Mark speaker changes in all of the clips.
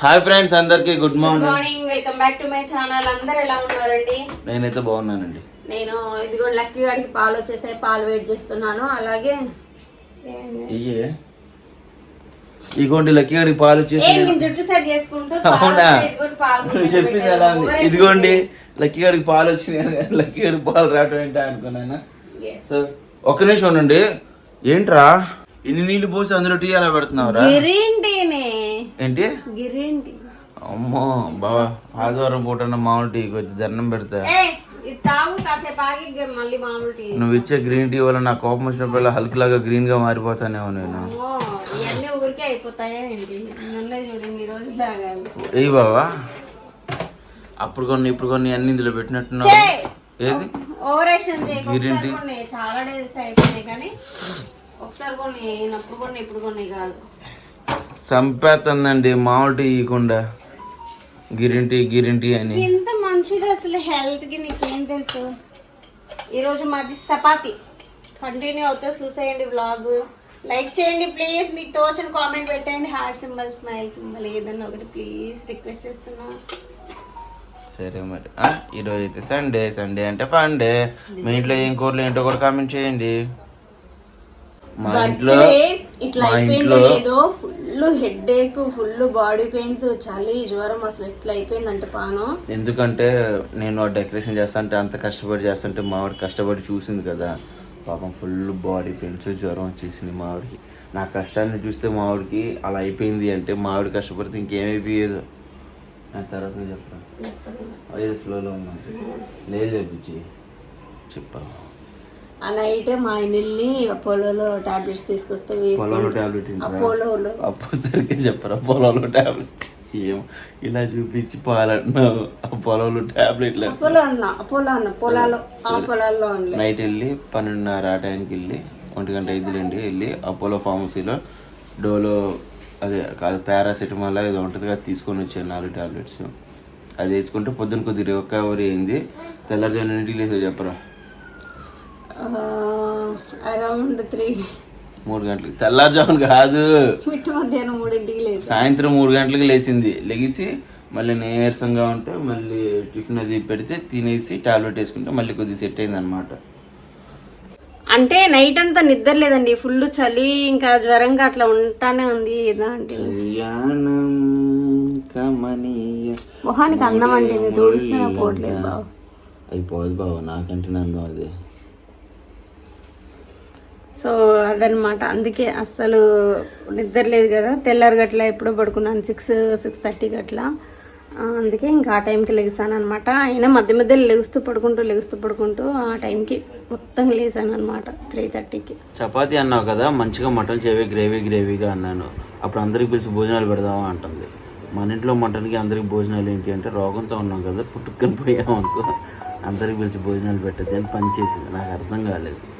Speaker 1: Hi friends అందరికి good morning.
Speaker 2: Morning welcome back to my channel అందరు ఎలా ఉన్నారండి?
Speaker 1: నేనైతే బాగున్నానండి.
Speaker 2: నేను ఇదిగో లక్కీ గారికి పాలు వచ్చేసాయి పాలు వెయిట్ చేస్తున్నాను. అలాగే
Speaker 1: ఇయ్యే. ఇగోండి లక్కీ గడికి పాలు అవునా?
Speaker 2: ఇదిగోండి
Speaker 1: చెప్పింది ఎలా ఉంది? ఇదిగోండి లక్కీ గడికి పాలు వచ్చినాయి. లక్కీ గడికి పాలు రావటం ఏంటా అనుకున్నాను సో ఒక్క నిమిషం ఉండండి. ఏంట్రా? ఇన్ని నీళ్ళు పోసి అందులో టీ ఎలా పెడుతున్నావురా?
Speaker 2: గిరింటినే
Speaker 1: ఏంటి? అమ్మో బావా ఆదివారం పూట మామూలు టీ కొద్ది దండం పెడతా.
Speaker 2: ఏ టీ
Speaker 1: నువ్వు ఇచ్చే గ్రీన్ టీ వల్ల నా కోపం వచ్చినప్పుడు హల్క్ లాగా గ్రీన్గా మారిపోతానేమో నేను. ఏయ్ బావా అప్పుడు కొన్ని ఇప్పుడు కొన్ని అన్ని ఇందులో పెట్టినట్టున్నావు! ఏది.
Speaker 2: ఒకసారి కొన్ని చాలా డేస్ అయిపోయినాయి కానీ ఒకసారి కొన్ని కొన్ని ఇప్పుడు కొన్ని కాదు.
Speaker 1: చంపేస్తుందండి మామూలు టీ ఇవ్వకుండా గిరిన్ టీ గిరిన్ టీ అని.
Speaker 2: ఎంత మంచిది అసలు హెల్త్కి నీకేం తెలుసు? ఈరోజు మాది చపాతి. కంటిన్యూ అవుతే చూసేయండి వ్లాగ్ లైక్ చేయండి ప్లీజ్ మీకు తోచిన కామెంట్ పెట్టండి హార్ట్ సింబల్ స్మైల్ సింబల్ ఏదన్నా ఒకటి ప్లీజ్ రిక్వెస్ట్ చేస్తున్నా.
Speaker 1: సరే మరి. ఈరోజు అయితే సండే సండే అంటే ఫన్ డే మీ ఇంట్లో ఏం కూరలు ఏంటో కూడా కామెంట్ చేయండి. మా ఇంట్లో
Speaker 2: ఇట్లా అయిపోయిందో లేదో full head ache full body pains చలి జ్వరం అసలు ఎట్లా అయిపోయిందంటే పానం.
Speaker 1: ఎందుకంటే నేను డెకరేషన్ చేస్తాంటే అంత కష్టపడి చేస్తుంటే మావిడ కష్టపడి చూసింది కదా. పాపం ఫుల్ బాడీ పెయిన్స్ జ్వరం వచ్చేసింది మావిడికి నా కష్టాన్ని చూస్తే మావిడికి అలా అయిపోయింది అంటే మావిడి కష్టపడితే ఇంకేమైపోయేది నా తర్వాత నేను చెప్తాను ఐదు ఫ్లోలో ఉన్నాను లేదు బుజ్జి. చెప్పాను
Speaker 2: ఆ నైట్ మా ఆయన వెళ్ళి అపోలోలో టాబ్లెట్స్ తీసుకొస్తే
Speaker 1: పొలంలో టాబ్లెట్
Speaker 2: అపోలోలో
Speaker 1: అప్పు సరిగ్గా చెప్పరా పొలంలో టాబ్లెట్? ఏం ఇలా చూపించి పాలన్నావు ఆ పొలంలో టాబ్లెట్లు
Speaker 2: అపోలో అన్న అపోలో అన్న పొలాలో ఆ పొలాల్లో ఉండలే
Speaker 1: నైట్ వెళ్ళి పన్నెండున్నర ఆ టైంకి వెళ్ళి ఒంటి గంట ఐదులండి వెళ్ళి అపోలో ఫార్మసీలో డోలో అదే కాదు పారాసిటమాల్ ఏదో ఉంటుంది అది తీసుకొని వచ్చాను నాలుగు టాబ్లెట్స్. అది వేసుకుంటే పొద్దున కొద్దిగా రికవరీ అయింది తెల్లారుజామున ఇంటికి లేసో చెప్పరా?
Speaker 2: Around three.
Speaker 1: మూడు గంటలకి. తెల్లారుజామున కాదు.
Speaker 2: మిట్ట మధ్యాహ్నం మూడింటికి లేదు
Speaker 1: సాయంత్రం మూడు గంటలకు లేచింది. లెగిసి మళ్ళీ నీరసంగా ఉంటే మళ్ళీ టిఫిన్ అది పెడితే తినేసి టాబ్లెట్ వేసుకుంటే మళ్ళీ కొద్దిగా సెట్ అయింది అనమాట
Speaker 2: అంటే నైట్ అంతా నిద్ర లేదండి. ఫుల్ చలి ఇంకా జ్వరంగా అట్లా ఉంటానే ఉంది. ఏదో అంటే. మొహానికి అందం అంటే తోడుస్తున్నా పోవట్లేదు
Speaker 1: అయిపోదు బావ నాకంటే నన్ను అది.
Speaker 2: సో అదనమాట అందుకే అస్సలు నిద్ర లేదు కదా. తెల్లారి గట్ల ఎప్పుడో పడుకున్నాను. సిక్స్ సిక్స్ థర్టీ గట్ల. అందుకే ఇంకా ఆ టైంకి లెగిసాను అనమాట అయినా మధ్య మధ్యలో లెగుస్తూ పడుకుంటూ లెగుస్తూ పడుకుంటూ ఆ టైంకి మొత్తం లేసాను అనమాట త్రీ థర్టీకి.
Speaker 1: చపాతి అన్నావు కదా మంచిగా మటన్ చేవే గ్రేవీ గ్రేవీగా అన్నాను. అప్పుడు అందరికి పిలిచి భోజనాలు పెడదామా అంటుంది. మన ఇంట్లో మటన్కి అందరికి భోజనాలు ఏంటి అంటే రోగంతో ఉన్నాం కదా పుట్టుకొని పోయాం అనుకో అందరికి పిలిచి భోజనాలు పెట్టద్దు అని పని చేసింది. నాకు అర్థం కాలేదు.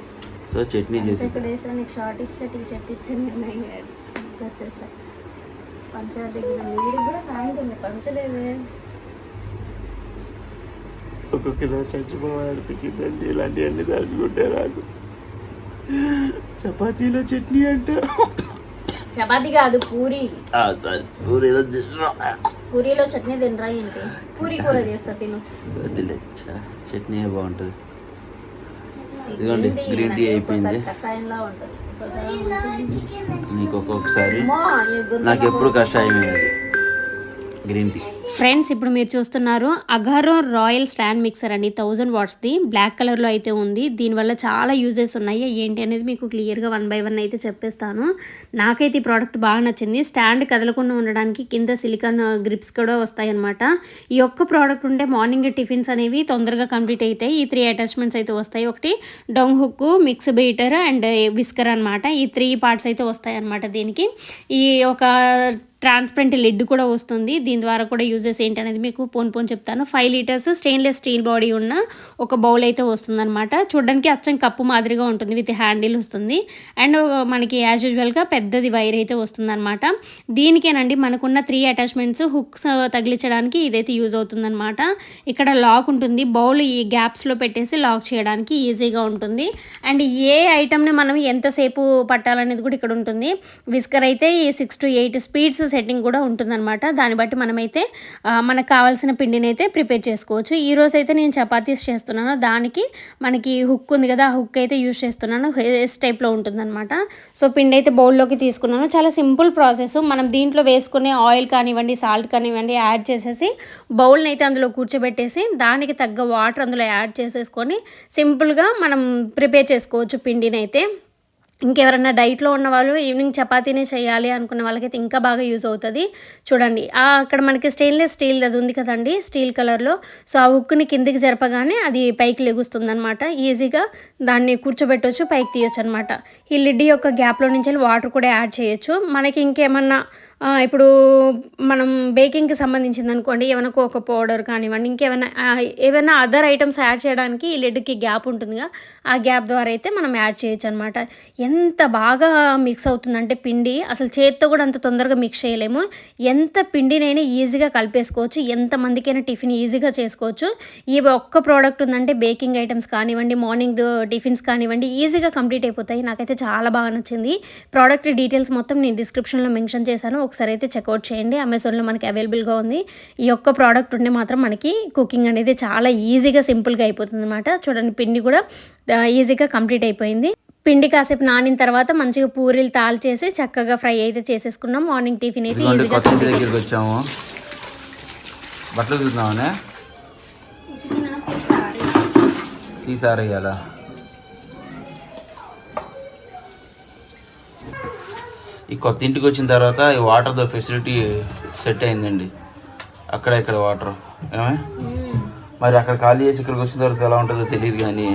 Speaker 1: సో చట్నీ చేసి.
Speaker 2: ఇక్కడ వేసాను నీకు షార్ట్ ఇచ్చా టీ షర్ట్ ఇచ్చా నేను డ్రెస్ వేసా పంచర్ దగ్గర వీడికి కూడా ఫ్యాన్ ఉంది. పంచలేదే.
Speaker 1: ఒక్కొక్కసారి చచ్చిపోవాలనిపించిందండి ఇలాంటివన్నీ తలుచుకుంటే నాకు చపాతీలో చట్నీ అంటే.
Speaker 2: చపాతి కాదు పూరి.
Speaker 1: ఆ, సరే, ఊరేదో చేసినా.
Speaker 2: పూరిలో చట్నీ తినరా ఏంటి? పూరి కూర చేస్తా తిను.
Speaker 1: చట్నీ బాగుంటుంది. ఇదిగోండి గ్రీన్ టీ అయిపోయింది. నీకు ఒక్కొక్కసారి నాకు ఎప్పుడు కషాయం గ్రీన్ టీ
Speaker 2: ఫ్రెండ్స్ ఇప్పుడు మీరు చూస్తున్నారు అగారో రాయల్ స్టాండ్ మిక్సర్ అండి. థౌజండ్ వాట్స్ది. బ్లాక్ కలర్లో అయితే ఉంది. దీనివల్ల చాలా యూజెస్ ఉన్నాయి. ఏంటి అనేది మీకు క్లియర్గా వన్ బై వన్ అయితే చెప్పేస్తాను. నాకైతే ఈ ప్రోడక్ట్ బాగా నచ్చింది. స్టాండ్ కదలకుండా ఉండడానికి కింద సిలికాన్ గ్రిప్స్ కూడా వస్తాయి అనమాట ఈ ఒక్క ప్రోడక్ట్ ఉంటే మార్నింగ్ టిఫిన్స్ అనేవి తొందరగా కంప్లీట్ అవుతాయి ఈ త్రీ అటాచ్మెంట్స్ అయితే వస్తాయి. ఒకటి డొంగ్ hook mix beater and whisker అనమాట ఈ త్రీ పార్ట్స్ అయితే వస్తాయి అనమాట దీనికి. ఈ ఒక ట్రాన్స్పరెంట్ లిడ్ కూడా వస్తుంది. దీని ద్వారా కూడా యూజెస్ ఏంటి అనేది మీకు పోన్ పోన్ చెప్తాను. Five litres stainless steel body ఉన్న ఒక బౌల్ అయితే వస్తుందన్నమాట. చూడడానికి అచ్చం కప్పు మాదిరిగా ఉంటుంది విత్ హ్యాండిల్ వస్తుంది. అండ్ మనకి యాజ్ యూజువల్గా పెద్దది వైర్ అయితే వస్తుందన్నమాట. దీనికేనండి మనకున్న త్రీ అటాచ్మెంట్స్ హుక్స్ తగిలించడానికి ఇదైతే యూజ్ అవుతుందన్నమాట. ఇక్కడ లాక్ ఉంటుంది. బౌల్ ఈ గ్యాప్స్లో పెట్టేసి లాక్ చేయడానికి ఈజీగా ఉంటుంది. అండ్ ఏ ఐటమ్ని మనం ఎంతసేపు పట్టాలనేది కూడా ఇక్కడ ఉంటుంది. విస్కర్ అయితే ఈ six to eight speeds setting కూడా ఉంటుందన్నమాట. దాన్ని బట్టి మనమైతే మనకు కావాల్సిన పిండిని అయితే ప్రిపేర్ చేసుకోవచ్చు. ఈ రోజు అయితే నేను చపాతీస్ చేస్తున్నాను. దానికి మనకి హుక్ ఉంది కదా ఆ హుక్ అయితే యూజ్ చేస్తున్నాను. హెస్ టైప్లో ఉంటుందన్నమాట. సో పిండి అయితే బౌల్లోకి తీసుకున్నాను. చాలా సింపుల్ ప్రాసెస్. మనం దీంట్లో వేసుకునే ఆయిల్ కానివ్వండి సాల్ట్ కానివ్వండి యాడ్ చేసేసి బౌల్ని అయితే అందులో కూర్చోబెట్టేసి దానికి తగ్గ వాటర్ అందులో యాడ్ చేసేసుకొని సింపుల్గా మనం ప్రిపేర్ చేసుకోవచ్చు పిండిని అయితే ఇంకెవరన్నా డైట్లో ఉన్న వాళ్ళు ఈవినింగ్ చపాతీనే చేయాలి అనుకున్న వాళ్ళకైతే ఇంకా బాగా యూజ్ అవుతుంది. చూడండి అక్కడ మనకి స్టెయిన్లెస్ స్టీల్ అది ఉంది కదండి స్టీల్ కలర్లో. సో ఆ ఉక్కుని కిందికి జరపగానే అది పైకి లెగుస్తుంది అనమాట ఈజీగా దాన్ని కూర్చోబెట్టవచ్చు పైకి తీయొచ్చు అనమాట ఈ లిడ్ యొక్క గ్యాప్లో నుంచి వెళ్ళి వాటర్ కూడా యాడ్ చేయొచ్చు. మనకి ఇంకేమన్నా ఇప్పుడు మనం బేకింగ్కి సంబంధించింది అనుకోండి ఏమైనా కోకో పౌడర్ కానివ్వండి ఇంకేమైనా ఏమైనా అదర్ ఐటమ్స్ యాడ్ చేయడానికి ఈ లెడ్కి గ్యాప్ ఉంటుందిగా. ఆ గ్యాప్ ద్వారా అయితే మనం యాడ్ చేయొచ్చు అనమాట ఎంత బాగా మిక్స్ అవుతుందంటే పిండి అసలు చేత్తో కూడా అంత తొందరగా మిక్స్ చేయలేము. ఎంత పిండినైనా ఈజీగా కలిపేసుకోవచ్చు ఎంతమందికైనా టిఫిన్ ఈజీగా చేసుకోవచ్చు. ఈ ఒక్క ప్రోడక్ట్ ఉందంటే బేకింగ్ ఐటమ్స్ కానివ్వండి మార్నింగ్ టిఫిన్స్ కానివ్వండి ఈజీగా కంప్లీట్ అయిపోతాయి. నాకైతే చాలా బాగా నచ్చింది. ప్రోడక్ట్ డీటెయిల్స్ మొత్తం నేను డిస్క్రిప్షన్లో మెన్షన్ చేశాను. ఒకసారి అయితే చెక్అవుట్ చేయండి. అమెజాన్లో మనకి అవైలబుల్గా ఉంది. ఈ ఒక్క ప్రోడక్ట్ ఉంటే మాత్రం మనకి కుకింగ్ అనేది చాలా ఈజీగా సింపుల్గా అయిపోతుంది అనమాట చూడండి పిండి కూడా ఈజీగా కంప్లీట్ అయిపోయింది. పిండి కాసేపు నానిన తర్వాత మంచిగా పూరీలు తాల్ చేసి చక్కగా ఫ్రై అయితే చేసేసుకున్నాం. మార్నింగ్ టిఫిన్ అయితే ఈజీగా
Speaker 1: కొత్త ఇంటి దగ్గరికి వచ్చాము. బట్టలు చూద్దామనే ఈసారి ఈ కొత్త ఇంటికి వచ్చిన తర్వాత ఈ వాటర్తో ఫెసిలిటీ సెట్ అయిందండి. అక్కడ ఇక్కడ వాటర్ ఏమే? మరి అక్కడ ఖాళీ చేసి ఇక్కడికి వచ్చిన తర్వాత ఎలా ఉంటుందో తెలియదు కానీ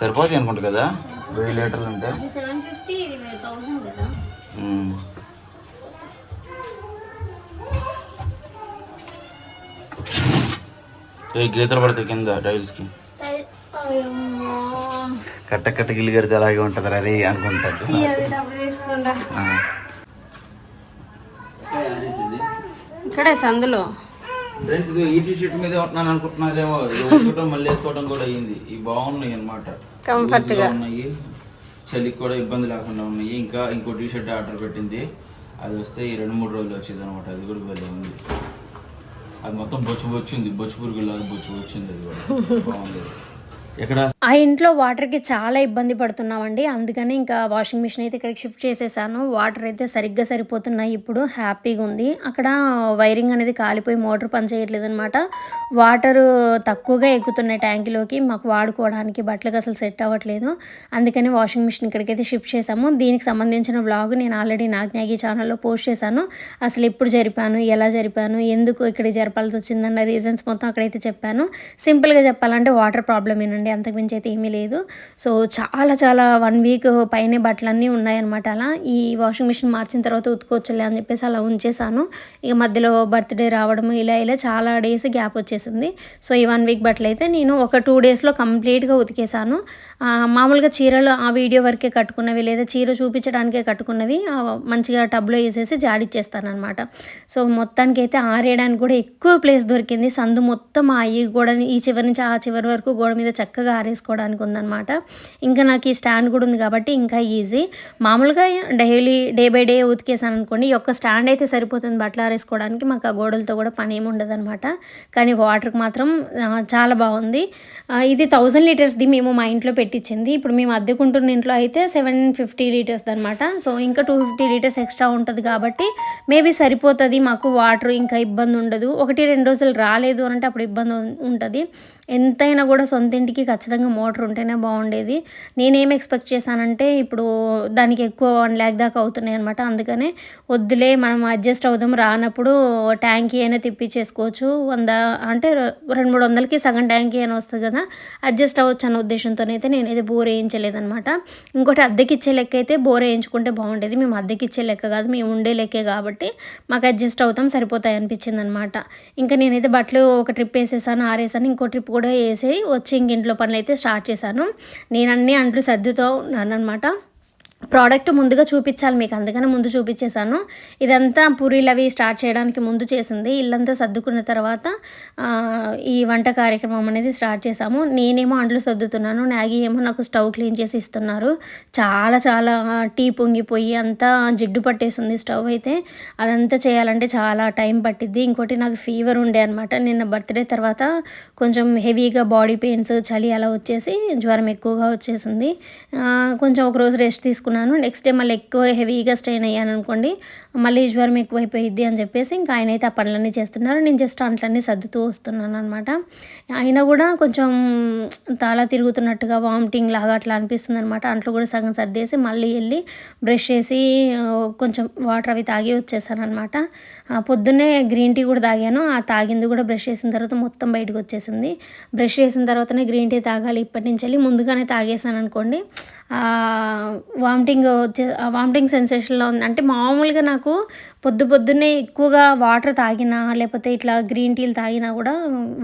Speaker 1: సరిపోతాయి అనుకుంటా కదా? వెయ్యి లీటర్లు అంటే గీతలు పడతాయి కింద టైల్స్కి కట్ట కట్ట గిల్లి కడితే అలాగే ఉంటుంది రే అనుకుంటారు.
Speaker 2: ఇక్కడే సందులో.
Speaker 1: ఫ్రెండ్స్ ఇది ఈ టీ షర్ట్ మీద ఉంటున్నాను అనుకుంటున్నారేమో ఉతకటం మళ్ళీ వేసుకోవడం కూడా అయ్యింది ఇవి బాగున్నాయి అనమాట
Speaker 2: Comfort గా.
Speaker 1: ఉన్నాయి. చలికి కూడా ఇబ్బంది లేకుండా ఉన్నాయి. ఇంకా ఇంకో టీ షర్ట్ ఆర్డర్ పెట్టింది. అది వస్తే ఈ రెండు మూడు రోజులు వచ్చేది అనమాట అది కూడా భలే ఉంది. అది మొత్తం బొచ్చు వచ్చింది బొచ్చు పురుగులాగా బొచ్చు వచ్చింది అది కూడా. బాగుంది. ఎక్కడ?
Speaker 2: ఆ ఇంట్లో వాటర్కి చాలా ఇబ్బంది పడుతున్నామండి. అందుకని ఇంకా వాషింగ్ మిషన్ అయితే ఇక్కడికి షిఫ్ట్ చేసేసాను. వాటర్ అయితే సరిగ్గా సరిపోతున్నాయి ఇప్పుడు. హ్యాపీగా ఉంది. అక్కడ వైరింగ్ అనేది కాలిపోయి మోటార్ పనిచేయట్లేదు అనమాట వాటర్ తక్కువగా ఎక్కుతున్నాయి ట్యాంకీలోకి. మాకు వాడుకోవడానికి బట్టలకు అసలు సెట్ అవ్వట్లేదు. అందుకని వాషింగ్ మిషన్ ఇక్కడికైతే షిఫ్ట్ చేసాము దీనికి సంబంధించిన వ్లాగ్ నేను ఆల్రెడీ నాగ్నాగి ఛానల్లో పోస్ట్ చేశాను. అసలు ఎప్పుడు జరిపాను? ఎలా జరిపాను? ఎందుకు ఇక్కడ జరపాల్సి వచ్చిందన్న రీజన్స్ మొత్తం అక్కడైతే చెప్పాను. సింపుల్గా చెప్పాలంటే వాటర్ ప్రాబ్లమ్ ఏనండి అంతకుమించి అయితే ఏమీ లేదు. సో చాలా చాలా వన్ వీక్ పైనే బట్టలన్నీ ఉన్నాయన్నమాట అలా. ఈ వాషింగ్ మిషన్ మార్చిన తర్వాత ఉతుకోవచ్చులే అని చెప్పేసి అలా ఉంచేసాను ఇక మధ్యలో బర్త్డే రావడం ఇలా ఇలా చాలా డేస్ గ్యాప్ వచ్చేసింది. సో ఈ వన్ వీక్ బట్టలు అయితే నేను ఒక టూ డేస్లో కంప్లీట్గా ఉతికేసాను మామూలుగా చీరలు ఆ వీడియో వరకే కట్టుకున్నవి లేదా చీర చూపించడానికే కట్టుకున్నవి మంచిగా టబ్లో వేసేసి జాడిచ్చేస్తాను అనమాట సో మొత్తానికి అయితే ఆరేయడానికి కూడా ఎక్కువ ప్లేస్ దొరికింది. సందు మొత్తం ఆ ఈ గోడని ఈ చివరి నుంచి ఆ చివరి వరకు గోడ మీద చక్కగా ఆరేసుకోవడానికి ఉందన్నమాట. ఇంకా నాకు ఈ స్టాండ్ కూడా ఉంది కాబట్టి ఇంకా ఈజీ. మామూలుగా డైలీ డే బై డే ఉతికేసాను అనుకోండి ఈ ఒక్క స్టాండ్ అయితే సరిపోతుంది బట్టలు ఆరేసుకోవడానికి మాకు ఆ గోడలతో కూడా పని ఏమి ఉండదు కానీ వాటర్కి మాత్రం చాలా బాగుంది. ఇది థౌజండ్ లీటర్స్ది మేము మా ఇంట్లో పెట్టించింది ఇప్పుడు మేము అద్దెకుంటున్న ఇంట్లో అయితే సెవెన్ ఫిఫ్టీ లీటర్స్ అనమాట సో ఇంకా టూ ఫిఫ్టీ లీటర్స్ ఎక్స్ట్రా ఉంటుంది కాబట్టి మేబీ సరిపోతుంది మాకు వాటర్ ఇంకా ఇబ్బంది ఉండదు ఒకటి రెండు రోజులు రాలేదు అని అంటే అప్పుడు ఇబ్బంది ఉంటుంది. ఎంతైనా కూడా సొంత ఇంటికి ఖచ్చితంగా మోటార్ ఉంటేనే బాగుండేది. నేనేం ఎక్స్పెక్ట్ చేశానంటే ఇప్పుడు దానికి ఎక్కువ వన్ ల్యాక్ దాకా అవుతున్నాయి అనమాట అందుకనే వద్దులే మనం అడ్జస్ట్ అవుదాం. రానప్పుడు ట్యాంకీ అయినా తిప్పించేసుకోవచ్చు. వంద అంటే రెండు మూడు వందలకి సగం ట్యాంకీ అయినా వస్తుంది కదా అడ్జస్ట్ అవ్వచ్చు అన్న ఉద్దేశంతోనైతే నేనైతే బోర్ వేయించలేదనమాట ఇంకోటి అద్దెకి ఇచ్చే లెక్క అయితే బోర్ వేయించుకుంటే బాగుండేది. మేము అద్దెకి ఇచ్చే లెక్క కాదు మేము ఉండే లెక్కే కాబట్టి మాకు అడ్జస్ట్ అవుతాం సరిపోతాయి అనిపించింది అనమాట ఇంకా నేనైతే బట్టలు ఒక ట్రిప్ వేసేసాను ఆరేసాను ఇంకో ట్రిప్ కూడా వేసి వచ్చి ఇంక ఇంట్లో పనులు అయితే స్టార్ట్ చేశాను. నేను అన్ని అంట్లు సర్దుతో ఉన్నాను అనమాట ప్రోడక్ట్ ముందుగా చూపించాలి మీకు అందుకని ముందు చూపించేశాను. ఇదంతా పూరీలు అవి స్టార్ట్ చేయడానికి ముందు చేసింది. ఇల్లంతా సర్దుకున్న తర్వాత ఈ వంట కార్యక్రమం అనేది స్టార్ట్ చేసాము నేనేమో అండ్లు సర్దుతున్నాను నాగి ఏమో నాకు స్టవ్ క్లీన్ చేసి ఇస్తున్నారు. చాలా చాలా టీ పొంగిపోయి అంతా జిడ్డు పట్టేసింది స్టవ్ అయితే. అదంతా చేయాలంటే చాలా టైం పట్టిద్ది. ఇంకోటి నాకు ఫీవర్ ఉండే అనమాట నిన్న బర్త్డే తర్వాత కొంచెం హెవీగా బాడీ పెయిన్స్ చలి అలా వచ్చేసి జ్వరం ఎక్కువగా వచ్చేసింది. కొంచెం ఒక రోజు రెస్ట్ చేసుకున్నాను నెక్స్ట్ డే మళ్ళీ ఎక్కువ హెవీగా స్ట్రెయిన్ అయ్యాను అనుకోండి మళ్ళీ జ్వరం ఎక్కువైపోయిద్ది అని చెప్పేసి ఇంకా ఆయన అయితే ఆ పనులన్నీ చేస్తున్నారు. నేను జస్ట్ అంట్లన్నీ సర్దుతూ వస్తున్నాను అనమాట అయినా కూడా కొంచెం తల తిరుగుతున్నట్టుగా వామిటింగ్ లాగా అట్లా అనిపిస్తుంది అనమాట అంట్లో కూడా సగం సర్దేసి మళ్ళీ వెళ్ళి బ్రష్ చేసి కొంచెం వాటర్ అవి తాగి వచ్చేసాను అనమాట పొద్దున్నే గ్రీన్ టీ కూడా తాగాను. ఆ తాగింది కూడా బ్రష్ చేసిన తర్వాత మొత్తం బయటకు వచ్చేసింది. బ్రష్ చేసిన తర్వాతనే గ్రీన్ టీ తాగాలి. ఇప్పటి నుంచి వెళ్ళి ముందుగానే తాగేసాను అనుకోండి వామిటింగ్ వచ్చే వామిటింగ్ సెన్సేషన్లో ఉంది అంటే మామూలుగా నాకు పొద్దు పొద్దున్నే ఎక్కువగా వాటర్ తాగినా లేకపోతే ఇట్లా గ్రీన్ టీలు తాగినా కూడా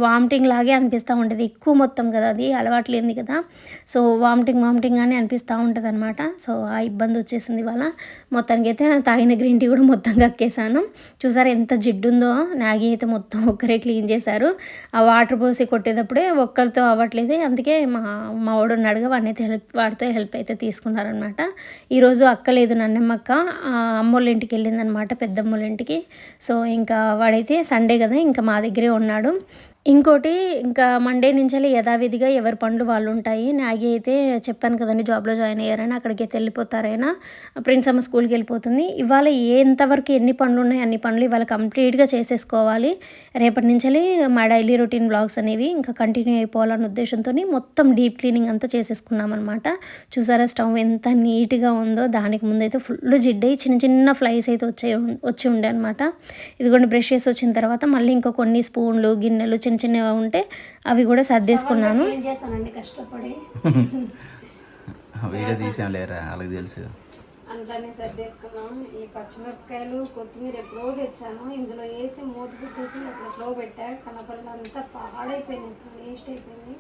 Speaker 2: వామిటింగ్ లాగే అనిపిస్తూ ఉంటుంది. ఎక్కువ మొత్తం కదా అది అలవాటు లేనిది కదా. సో వామిటింగ్ వామిటింగ్ అని అనిపిస్తూ ఉంటుంది అనమాట సో ఆ ఇబ్బంది వచ్చేసింది ఇవాళ. మొత్తానికి అయితే తాగిన గ్రీన్ టీ కూడా మొత్తం కక్కేసాను చూసారా ఎంత జిడ్డు ఉందో నాగి అయితే మొత్తం ఒక్కరే క్లీన్ చేశారు. ఆ వాటర్ పోసి కొట్టేటప్పుడే ఒక్కరితో అవ్వట్లేదు. అందుకే మా మా వాడు ఉన్నాడుగా వాడినైతే హెల్ప్ వాడితో హెల్ప్ అయితే తీసుకున్నారనమాట ఈరోజు అక్క లేదు నన్నమ్మక్క. అమ్మోళ్ళ ఇంటికి వెళ్ళిందనమాట పెద్ద పెద్దమ్మలింటికి సో ఇంకా వాడైతే సండే కదా ఇంకా మా దగ్గరే ఉన్నాడు. ఇంకోటి ఇంకా మండే నుంచి యథావిధిగా ఎవరి పనులు వాళ్ళు ఉంటాయి నాగి అయితే చెప్పాను కదండి జాబ్లో జాయిన్ అయ్యారని అక్కడికి అయితే వెళ్ళిపోతారైనా? ప్రిన్స్ అమ్మ స్కూల్కి వెళ్ళిపోతుంది. ఇవాళ ఎంతవరకు ఎన్ని పనులు ఉన్నాయి అన్ని పనులు ఇవాళ కంప్లీట్గా చేసేసుకోవాలి. రేపటి నుంచి మా డైలీ రొటీన్ బ్లాగ్స్ అనేవి ఇంకా కంటిన్యూ అయిపోవాలన్న ఉద్దేశంతో మొత్తం డీప్ క్లీనింగ్ అంతా చేసేసుకున్నాం అనమాట చూసారా స్టవ్ ఎంత నీట్గా ఉందో దానికి ముందైతే ఫుల్ జిడ్డై చిన్న చిన్న ఫ్లైస్ అయితే వచ్చే వచ్చి ఉండే అనమాట ఇదిగోండి బ్రష్ చేసి వచ్చిన తర్వాత మళ్ళీ ఇంకా కొన్ని స్పూన్లు గిన్నెలు చిన్న చిన్నవి ఉంటే అవి కూడా సర్దేసుకున్నాను. చేస్తానండి? కష్టపడి.
Speaker 1: వీడియో తీసాం లేరా? వాళ్ళకి తెలుసు.
Speaker 2: అంతానే సర్దేసుకున్నాం. ఈ పచ్చిమిరపకాయలు కొత్తిమీర ఎప్పుడో తెచ్చాను. ఇందులో వేసి మూత పెట్టేసి ఎప్పుడో పెట్టా. కనపల్లి అంతా పాడైపోయింది. అసలు వేస్ట్ అయిపోయింది.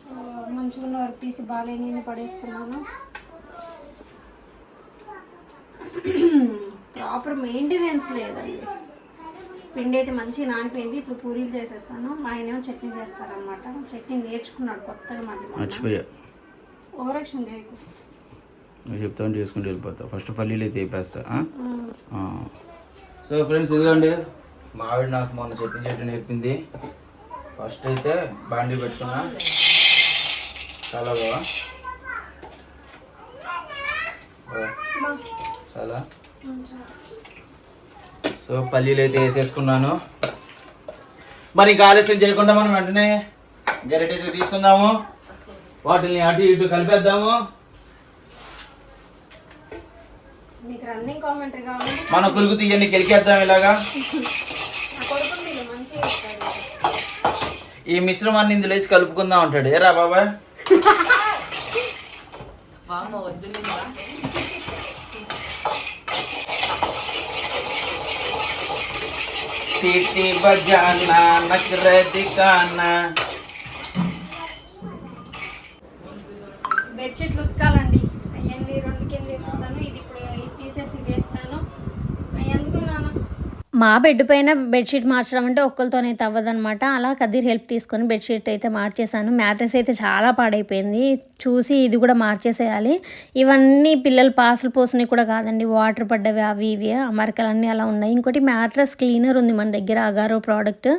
Speaker 2: సో మంచిగా ఉన్న వరకు తీసి బాగాలేని పడేస్తున్నాను. ప్రాపర్ మెయింటెనెన్స్ లేదండి. పిండి అయితే మంచిగా నానిపోయింది. ఇప్పుడు పూరీలు చేసేస్తాను. మా ఆయనేమో చట్నీ చేస్తారనమాట చట్నీ నేర్చుకున్నాడు కొత్తగా మళ్ళీ
Speaker 1: మర్చిపోయా.
Speaker 2: ఓవరాక్షన్ చేయకు.
Speaker 1: నువ్వు చెప్తాను చేసుకుంటూ వెళ్ళిపోతావు ఫస్ట్ పల్లీలు అయితే వేపేస్తా ఆ? ఆ. సో ఫ్రెండ్స్ ఇదిగోండి మా ఆవిడ నాకు మొన్న చట్నీ చట్నీ నేర్పింది. ఫస్ట్ అయితే బాండీ పెట్టుకున్నా. చాలా బాగా చాలా. సో పల్లీలు అయితే వేసేసుకున్నాను. మరి ఇంకా ఆలస్యం చేయకుండా మనం వెంటనే గరిటె అయితే తీసుకుందాము. వాటిని అటు ఇటు కలిపేద్దాము. మన కులుగు తీయని కెలికేద్దాం ఇలాగా. ఈ మిశ్రమాన్ని ఇందులో వేసి కలుపుకుందాం అంటాడు. ఏరా బాబాయ్? టీటీ బజానా నకరే దికానా
Speaker 2: బెడ్షీట్లు ఉతకాలండి మా బెడ్ పైన బెడ్షీట్ మార్చడం అంటే ఒక్కరితోనైతే అవ్వదనమాట అలా కదిర్ హెల్ప్ తీసుకొని బెడ్షీట్ అయితే మార్చేశాను. మ్యాట్రెస్ అయితే చాలా పాడైపోయింది. చూసి ఇది కూడా మార్చేసేయాలి. ఇవన్నీ పిల్లలు పాసులు పోసినవి కూడా కాదండి. వాటర్ పడ్డవి అవి ఇవి అమరికలన్నీ అలా ఉన్నాయి. ఇంకోటి మ్యాట్రెస్ క్లీనర్ ఉంది మన దగ్గర అగారో ప్రోడక్ట్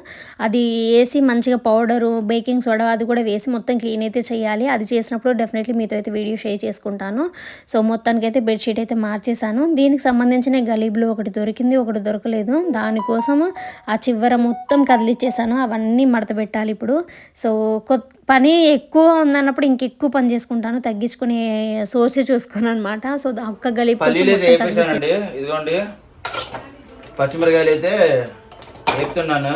Speaker 2: అది వేసి మంచిగా పౌడరు బేకింగ్ సోడా అది కూడా వేసి మొత్తం క్లీన్ అయితే చేయాలి. అది చేసినప్పుడు డెఫినెట్లీ మీతో అయితే వీడియో షేర్ చేసుకుంటాను. సో మొత్తానికి అయితే బెడ్షీట్ అయితే మార్చేశాను. దీనికి సంబంధించిన గలీబ్లో ఒకటి దొరికింది ఒకటి దొరకలేదు. దానికోసము ఆ చివర మొత్తం కదిలిచ్చేసాను. అవన్నీ మడత పెట్టాలి ఇప్పుడు. సో కొత్త పని ఎక్కువ ఉందన్నప్పుడు ఇంకెక్కువ పని చేసుకుంటాను. తగ్గించుకునే సోర్సే చూసుకోను అనమాట సో ఒక్క
Speaker 1: వేపేసానండి ఇదిగోండి. పచ్చిమిరకాయలు అయితే వేపుతున్నాను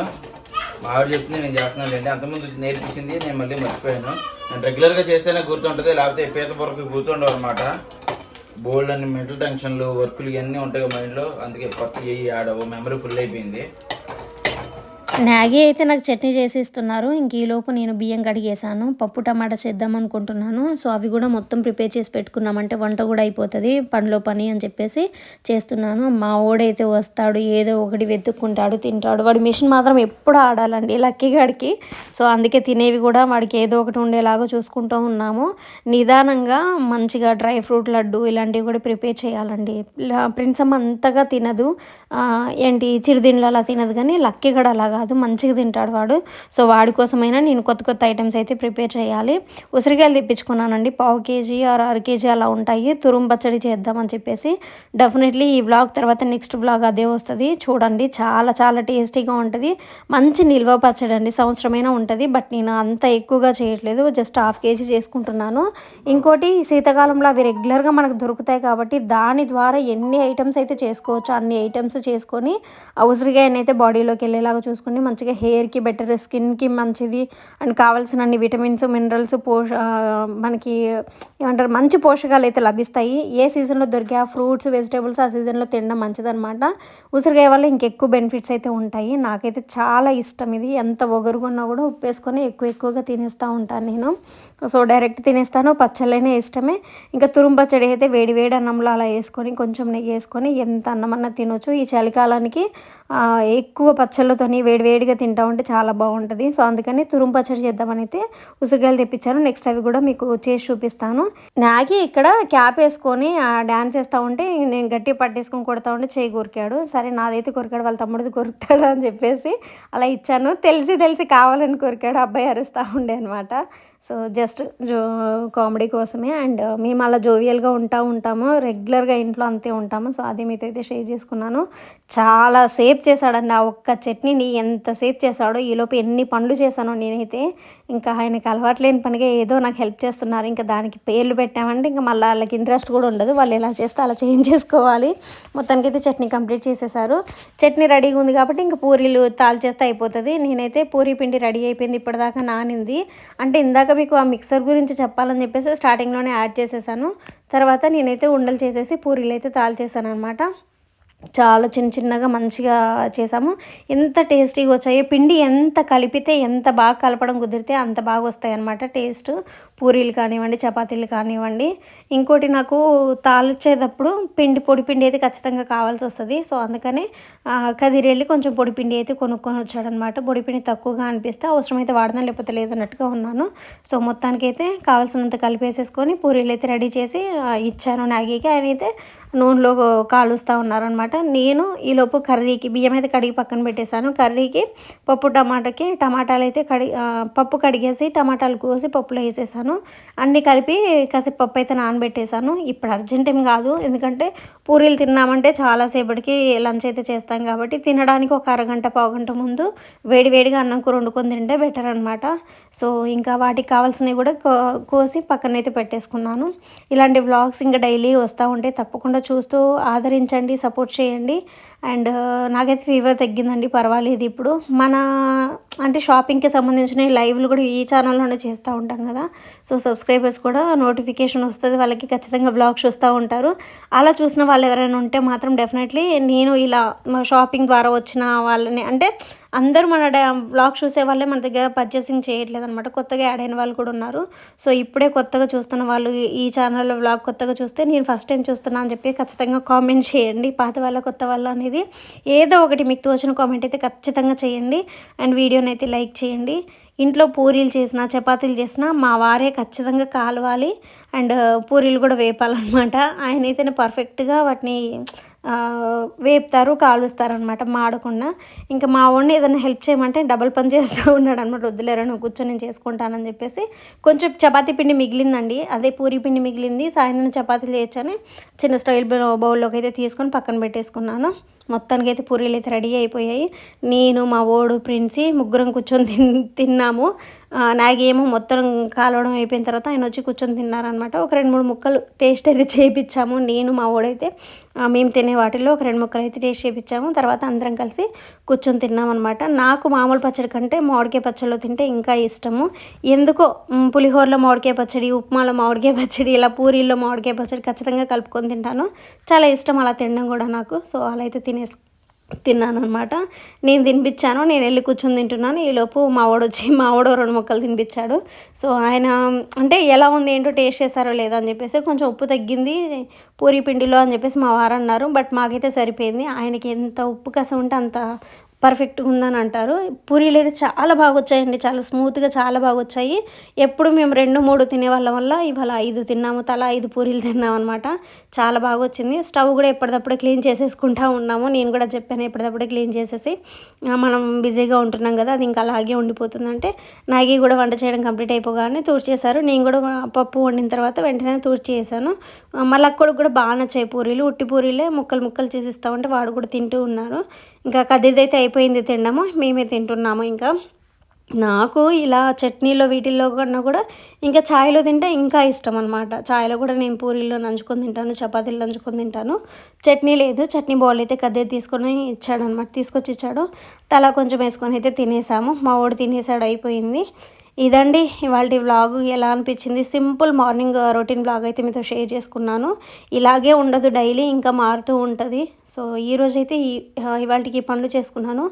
Speaker 1: మా ఆవిడ చెప్తుంది నేను చేస్తున్నాను అండి అంతకుముందు నేర్పించింది నేను మళ్ళీ మర్చిపోయాను. నేను రెగ్యులర్గా చేస్తేనే గుర్తుంటుంది లేకపోతే పీత పొరకు గుర్తుండవు అనమాట బోల్డ్ అన్ని మెంటల్ టెన్షన్లు వర్కులు ఇవన్నీ ఉంటాయి మైండ్లో. అందుకే కొత్త ఏ ఆడవు మెమరీ ఫుల్ అయిపోయింది.
Speaker 2: నాగీ అయితే నాకు చట్నీ చేసేస్తున్నారు. ఇంక ఈలోపు నేను బియ్యం కడిగేసాను పప్పు టమాటా చేద్దాం అనుకుంటున్నాను. సో అవి కూడా మొత్తం ప్రిపేర్ చేసి పెట్టుకున్నామంటే వంట కూడా అయిపోతుంది. పనిలో పని అని చెప్పేసి చేస్తున్నాను. మా ఓడైతే వస్తాడు ఏదో ఒకటి వెతుక్కుంటాడు తింటాడు. వాడి మిషన్ మాత్రం ఎప్పుడు ఆడాలండి లక్కీ గాడికి. సో అందుకే తినేవి కూడా వాడికి ఏదో ఒకటి ఉండేలాగా చూసుకుంటూ ఉన్నాము. నిదానంగా మంచిగా డ్రై ఫ్రూట్ లడ్డు ఇలాంటివి కూడా ప్రిపేర్ చేయాలండి. ప్రిన్సమ్ అమ్మ అంతగా తినదు. ఏంటి చిరుదిండ్లు అలా తినదు కానీ లక్కీ గడ అలాగా కాదు మంచిగా తింటాడు వాడు. సో వాడి కోసమైనా నేను కొత్త కొత్త ఐటమ్స్ అయితే ప్రిపేర్ చేయాలి. ఉసిరికాయలు తెప్పించుకున్నానండి. పావు కేజీ ఆరు అర కేజీ అలా ఉంటాయి. తురుం పచ్చడి చేద్దామని చెప్పేసి డెఫినెట్లీ ఈ బ్లాగ్ తర్వాత నెక్స్ట్ బ్లాగ్ అదే వస్తుంది. చూడండి చాలా చాలా టేస్టీగా ఉంటుంది. మంచి నిల్వ పచ్చడి అండి. సంవత్సరమైనా ఉంటుంది. బట్ నేను అంత ఎక్కువగా చేయట్లేదు. జస్ట్ హాఫ్ కేజీ చేసుకుంటున్నాను. ఇంకోటి శీతాకాలంలో అవి రెగ్యులర్గా మనకు దొరుకుతాయి కాబట్టి దాని ద్వారా ఎన్ని ఐటమ్స్ అయితే చేసుకోవచ్చు అన్ని ఐటమ్స్ చేసుకొని ఆ ఉసిరికాయనైతే బాడీలోకి వెళ్ళేలాగా చేసుకుని మంచిగా హెయిర్కి బెటర్ స్కిన్కి మంచిది. అండ్ కావాల్సిన అన్ని విటమిన్స్ మినరల్స్ పోష మనకి ఏమంటారు మంచి పోషకాలు అయితే లభిస్తాయి. ఏ సీజన్లో దొరికే ఆ ఫ్రూట్స్ వెజిటేబుల్స్ ఆ సీజన్లో తినడం మంచిదనమాట ఉసిరికాయ వల్ల ఇంకెక్కువ బెనిఫిట్స్ అయితే ఉంటాయి. నాకైతే చాలా ఇష్టం ఇది. ఎంత ఒగరుగున్నా కూడా ఉప్పు వేసుకొని ఎక్కువ ఎక్కువగా తినేస్తూ ఉంటాను నేను. సో డైరెక్ట్ తినేస్తాను. పచ్చళ్ళైనా ఇష్టమే. ఇంకా తురుము పచ్చడి అయితే వేడి వేడి అన్నంలో అలా వేసుకొని కొంచెం నెయ్యి వేసుకొని ఎంత అన్నమన్నా తినొచ్చు. ఈ చలికాలానికి ఎక్కువ పచ్చళ్ళతోని వేడివేడిగా తింటూ ఉంటే చాలా బాగుంటుంది. సో అందుకని తురుము పచ్చడి చేద్దామని అయితే ఉసిరికాయలు తెప్పించాను. నెక్స్ట్ అవి కూడా మీకు చేసి చూపిస్తాను. నాగి ఇక్కడ క్యాప్ వేసుకొని డ్యాన్స్ వేస్తూ ఉంటే నేను గట్టి పట్టేసుకొని కొడతా ఉంటే చేయి కొరికాడు. సరే నాదైతే కొరికాడు వాళ్ళ తమ్ముడిది కొరుకుతాడు అని చెప్పేసి అలా ఇచ్చాను. తెలిసి తెలిసి కావాలని కొరికాడు అబ్బాయి అరుస్తూ ఉండే అనమాట సో జస్ట్ జో కామెడీ కోసమే అండ్ మేము అలా జోవియల్గా ఉంటా ఉంటాము రెగ్యులర్గా ఇంట్లో అంతే ఉంటాము. సో అది మీతో అయితే షేర్ చేసుకున్నాను. చాలా సేఫ్ చేశాడండి ఆ ఒక్క చట్నీని. ఎంత సేఫ్ చేశాడో ఈలోపు ఎన్ని పనులు చేశానో నేనైతే ఇంకా ఆయనకి అలవాట్లేని పనిగా ఏదో నాకు హెల్ప్ చేస్తున్నారు. ఇంకా దానికి పేర్లు పెట్టామంటే ఇంకా మళ్ళీ వాళ్ళకి ఇంట్రెస్ట్ కూడా ఉండదు. వాళ్ళు ఎలా చేస్తే అలా చేంజ్ చేసుకోవాలి మొత్తానికి అయితే చట్నీ కంప్లీట్ చేసేసారు. చట్నీ రెడీగా ఉంది కాబట్టి ఇంకా పూరీలు తాలు చేస్తే అయిపోతుంది. నేనైతే పూరీ పిండి రెడీ అయిపోయింది. ఇప్పటిదాకా నానింది. అంటే ఇందాక మీకు ఆ మిక్సర్ గురించి చెప్పాలని చెప్పేసి స్టార్టింగ్లోనే యాడ్ చేసేసాను. తర్వాత నేనైతే ఉండలు చేసేసి పూరీలు అయితే తాలు చేశాను అనమాట చాలా చిన్న చిన్నగా మంచిగా చేసాము. ఎంత టేస్టీగా వచ్చాయో పిండి ఎంత కలిపితే ఎంత బాగా కలపడం కుదిరితే అంత బాగా వస్తాయి అన్నమాట టేస్ట్. పూరీలు కానివ్వండి చపాతీలు కానివ్వండి. ఇంకోటి నాకు తాలిచ్చేటప్పుడు పిండి పొడి పిండి అయితే ఖచ్చితంగా కావాల్సి వస్తుంది. సో అందుకనే ఆ, కొంచెం పొడి పిండి అయితే కొనుక్కొని వచ్చాడనమాట పొడి పిండి తక్కువగా అనిపిస్తే అవసరమైతే వాడదాం లేకపోతే లేదన్నట్టుగా ఉన్నాను. సో మొత్తానికి అయితే కావాల్సినంత కలిపేసేసుకొని పూరీలు అయితే రెడీ చేసి ఇచ్చాను నాగీకి. ఆయన అయితే నూనెలో కాలుస్తూ ఉన్నారనమాట నేను ఈలోపు కర్రీకి బియ్యం అయితే కడిగి పక్కన పెట్టేశాను. కర్రీకి పప్పు టమాటాకి టమాటాలు అయితే కడి పప్పు కడిగేసి టమాటాలు కోసి పప్పులో వేసేసాను. అన్నీ కలిపి కాసేపు పప్పు అయితే నానబెట్టేశాను. ఇప్పుడు అర్జెంట్ ఏం కాదు. ఎందుకంటే పూరీలు తిన్నామంటే చాలాసేపటికి లంచ్ అయితే చేస్తాం కాబట్టి తినడానికి ఒక అరగంట పావుగంట ముందు వేడి వేడిగా అన్నం కూర వండుకొని తింటే బెటర్ అనమాట సో ఇంకా వాటికి కావాల్సినవి కూడా కో- కోసి పక్కనైతే పెట్టేసుకున్నాను. ఇలాంటి వ్లాగ్స్ ఇంకా డైలీ వస్తూ ఉంటే తప్పకుండా చూస్తూ ఆదరించండి సపోర్ట్ చేయండి. అండ్ నాకైతే ఫీవర్ తగ్గిందండి పర్వాలేదు ఇప్పుడు. మన అంటే షాపింగ్కి సంబంధించిన లైవ్లు కూడా ఈ ఛానల్లోనే చేస్తూ ఉంటాం కదా. సో సబ్స్క్రైబర్స్ కూడా నోటిఫికేషన్ వస్తుంది వాళ్ళకి ఖచ్చితంగా బ్లాగ్స్ చూస్తూ ఉంటారు. అలా చూసిన వాళ్ళు ఎవరైనా ఉంటే మాత్రం డెఫినెట్లీ నేను ఇలా షాపింగ్ ద్వారా వచ్చిన వాళ్ళని అంటే అందరూ మన బ్లాగ్ చూసే వాళ్ళే మన దగ్గర పర్చేసింగ్ చేయట్లేదు అనమాట కొత్తగా యాడ్ అయిన వాళ్ళు కూడా ఉన్నారు. సో ఇప్పుడే కొత్తగా చూస్తున్న వాళ్ళు ఈ- ఈ ఛానల్లో బ్లాగ్ కొత్తగా చూస్తే నేను ఫస్ట్ టైం చూస్తున్నా అని చెప్పి ఖచ్చితంగా కామెంట్ చేయండి. పాత వాళ్ళ కొత్త వాళ్ళ అనేది ఏదో ఒకటి మీకు తోచిన కామెంట్ అయితే ఖచ్చితంగా చేయండి. అండ్ వీడియోని అయితే లైక్ చేయండి. ఇంట్లో పూరీలు చేసినా చపాతీలు చేసినా మా వారే ఖచ్చితంగా కాలవాలి. అండ్ uh, పూరీలు కూడా వేపాలన్నమాట. ఆయన అయితేనే పర్ఫెక్ట్గా వాటిని వేపుతారు కాలుస్తారు అనమాట మాడకుండా. ఇంకా మా వాడిని ఏదైనా హెల్ప్ చేయమంటే డబల్ పని చేస్తూ ఉన్నాడు అనమాట వద్దులేరా నువ్వు కూర్చొని నేను చేసుకుంటానని చెప్పేసి కొంచెం చపాతీ పిండి మిగిలిందండి. అదే పూరి పిండి మిగిలింది. సాయంత్రం చపాతీలు చేయొచ్చని చిన్న స్టైల్ బౌల్లోకి అయితే తీసుకొని పక్కన పెట్టేసుకున్నాను. మొత్తానికి అయితే పూరీలు అయితే రెడీ అయిపోయాయి. నేను మా ఓడు ప్రిన్సి ముగ్గురం కూర్చొని తిన్ తిన్నాము. నాగేమో మొత్తం కాలవడం అయిపోయిన తర్వాత ఆయన వచ్చి కూర్చొని తిన్నారనమాట ఒక రెండు మూడు ముక్కలు టేస్ట్ అయితే చేయించాము నేను మా ఓడైతే మేము తినే వాటిల్లో ఒక రెండు ముక్కలు అయితే టేస్ట్ చేయించాము తర్వాత అందరం కలిసి కూర్చొని తిన్నామన్నమాట. నాకు మామూలు పచ్చడి కంటే మామిడికాయ పచ్చడిలో తింటే ఇంకా ఇష్టము. ఎందుకో పులిహోరలో మామిడికాయ పచ్చడి ఉప్మాలో మామిడికాయ పచ్చడి ఇలా పూరీల్లో మామిడికాయ పచ్చడి ఖచ్చితంగా కలుపుకొని తింటాను. చాలా ఇష్టం అలా తినడం కూడా నాకు. సో అలా అయితే తినేసి తిన్నాను అనమాట నేను తినిపించాను నేను వెళ్ళి కూర్చొని తింటున్నాను. ఈలోపు మావాడు వచ్చి మావాడు రెండు ముక్కలు తినిపించాడు. సో ఆయన అంటే ఎలా ఉంది ఏంటో టేస్ట్ చేశారో లేదో అని చెప్పేసి కొంచెం ఉప్పు తగ్గింది పూరి పిండిలో అని చెప్పేసి మా వారు అన్నారు బట్ మాకైతే సరిపోయింది. ఆయనకి ఎంత ఉప్పు కసం ఉంటే అంత పర్ఫెక్ట్గా ఉందని అంటారు. పూరీలు అయితే చాలా బాగా వచ్చాయండి చాలా స్మూత్గా చాలా బాగా వచ్చాయి ఎప్పుడు మేము రెండు మూడు తినేవాళ్ళం వల్ల ఇవాళ ఐదు తిన్నాము. తలా ఐదు పూరీలు తిన్నాం అనమాట చాలా బాగా వచ్చింది స్టవ్ కూడా ఎప్పటికప్పుడు క్లీన్ చేసేసుకుంటా ఉన్నాము. నేను కూడా చెప్పాను ఎప్పటికప్పుడు క్లీన్ చేసేసి మనం బిజీగా ఉంటున్నాం కదా అది ఇంకా అలాగే ఉండిపోతుందంటే నాగి కూడా వంట చేయడం కంప్లీట్ అయిపోగానే చేశారు నేను కూడా పప్పు వండిన తర్వాత వెంటనే తూర్చేసాను మళ్ళీ కూడా బాగా నచ్చాయి పూరీలు. ఉట్టి పూరీలే ముక్కలు ముక్కలు చేసిస్తామంటే వాడు కూడా తింటూ ఉన్నారు. ఇంకా కదిరిదైతే అయిపోయింది తినడము. మేమే తింటున్నాము ఇంకా. నాకు ఇలా చట్నీలో వీటిల్లో కన్నా కూడా ఇంకా ఛాయ్లో తింటే ఇంకా ఇష్టం అనమాట ఛాయ్లో కూడా నేను పూరీలో నంచుకొని తింటాను చపాతీలు నంచుకొని తింటాను. చట్నీ లేదు చట్నీ బౌల్ అయితే కద్దే తీసుకొని ఇచ్చాడు అనమాట తీసుకొచ్చి ఇచ్చాడు. తలా కొంచెం వేసుకొని అయితే తినేసాము. మా వాడు తినేసాడు అయిపోయింది. ఇదండి ఇవాళ వ్లాగ్ ఎలా అనిపించింది? Simple morning uh, routine blog అయితే మీతో షేర్ చేసుకున్నాను. ఇలాగే ఉండదు డైలీ ఇంకా మారుతూ ఉంటుంది. సో ఈరోజు అయితే ఈ uh, ఇవాళకి పనులు చేసుకున్నాను.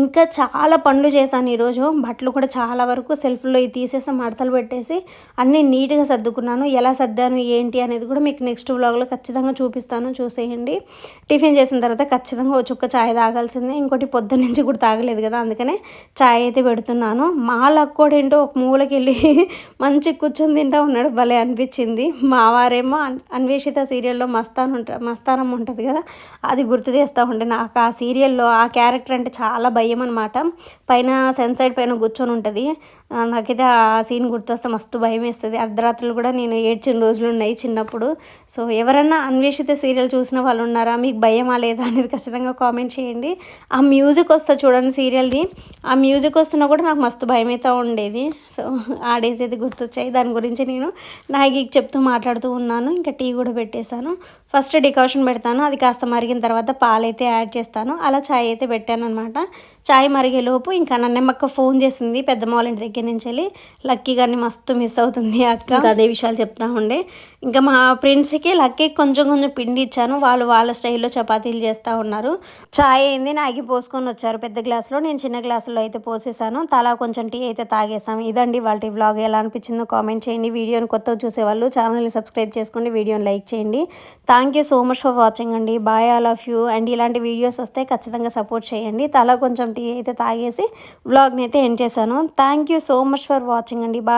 Speaker 2: ఇంకా చాలా పనులు చేశాను ఈరోజు. బట్టలు కూడా చాలా వరకు సెల్ఫ్లో తీసేసి మడతలు పెట్టేసి అన్నీ నీట్గా సర్దుకున్నాను. ఎలా సర్దాను ఏంటి అనేది కూడా మీకు నెక్స్ట్ వ్లాగ్లో ఖచ్చితంగా చూపిస్తాను. చూసేయండి. టిఫిన్ చేసిన తర్వాత ఖచ్చితంగా ఓ చుక్క చాయ్ తాగాల్సిందే. ఇంకోటి పొద్దున్న నుంచి కూడా తాగలేదు కదా అందుకనే చాయ్ అయితే పెడుతున్నాను. మా లక్కోడు ఏంటో ఒక మూలకి వెళ్ళి మంచి కూర్చొని తింటా ఉన్నాడు. భలే అనిపించింది. మా వారేమో అన్వేషిత సీరియల్లో మస్తాన్ ఉంట మస్తానం ఉంటుంది కదా అది గుర్తు చేస్తూ ఉండే. నాకు ఆ సీరియల్లో ఆ క్యారెక్టర్ అంటే చాలా భయం అనమాట పైన సెన్సైడ్ పైన కూర్చొని ఉంటుంది. నాకైతే ఆ సీన్ గుర్తొస్తే మస్తు భయం వేస్తుంది. అర్ధరాత్రులు కూడా నేను ఏడ్చిన రోజులు ఉన్నాయి చిన్నప్పుడు. సో ఎవరన్నా అన్వేషిత సీరియల్ చూసిన వాళ్ళు ఉన్నారా? మీకు భయమా లేదా అనేది ఖచ్చితంగా కామెంట్ చేయండి. ఆ మ్యూజిక్ వస్తే చూడండి సీరియల్ది. ఆ మ్యూజిక్ వస్తున్నా కూడా నాకు మస్తు భయం అయితే ఉండేది. సో ఆ డేస్ అయితే గుర్తొచ్చాయి. దాని గురించి నేను నాగి చెప్తూ మాట్లాడుతూ ఉన్నాను. ఇంకా టీ కూడా పెట్టేశాను. ఫస్ట్ డికాషన్ పెడతాను. అది కాస్త మరిగిన తర్వాత పాలైతే యాడ్ చేస్తాను. అలా చాయ్ అయితే పెట్టాను అనమాట చాయ్ మరిగేలోపు ఇంకా నన్నెమ్మక్క ఫోన్ చేసింది పెద్దమ్మ వాళ్ళ ఇంటి దగ్గర నుంచి వెళ్ళి లక్కీ గారిని మస్తు మిస్ అవుతుంది అక్క. అదే విషయాలు చెప్తా ఉండే. ఇంకా మా ఫ్రెండ్స్కి లక్కీ కొంచెం కొంచెం పిండి ఇచ్చాను. వాళ్ళు వాళ్ళ స్టైల్లో చపాతీలు చేస్తూ ఉన్నారు. చాయ్ అయింది. నాగి పోసుకొని వచ్చారు. పెద్ద గ్లాసులో నేను చిన్న గ్లాసులో అయితే పోసేసాను. తలా కొంచెం టీ అయితే తాగేసాం. ఇదండి వాళ్ళ వ్లాగ్. ఎలా అనిపించిందో కామెంట్ చేయండి. వీడియోని కొత్తగా చూసేవాళ్ళు ఛానల్ని సబ్స్క్రైబ్ చేసుకోండి వీడియోని లైక్ చేయండి. Thank you so much for watching అండి. Bye all of you. And ఇలాంటి వీడియోస్ వస్తే ఖచ్చితంగా సపోర్ట్ చేయండి. తలా కొంచెం టీ అయితే తాగేసి వ్లాగ్ని అయితే ఎండ్ చేశాను. Thank you so much for watching అండి. బాయ్.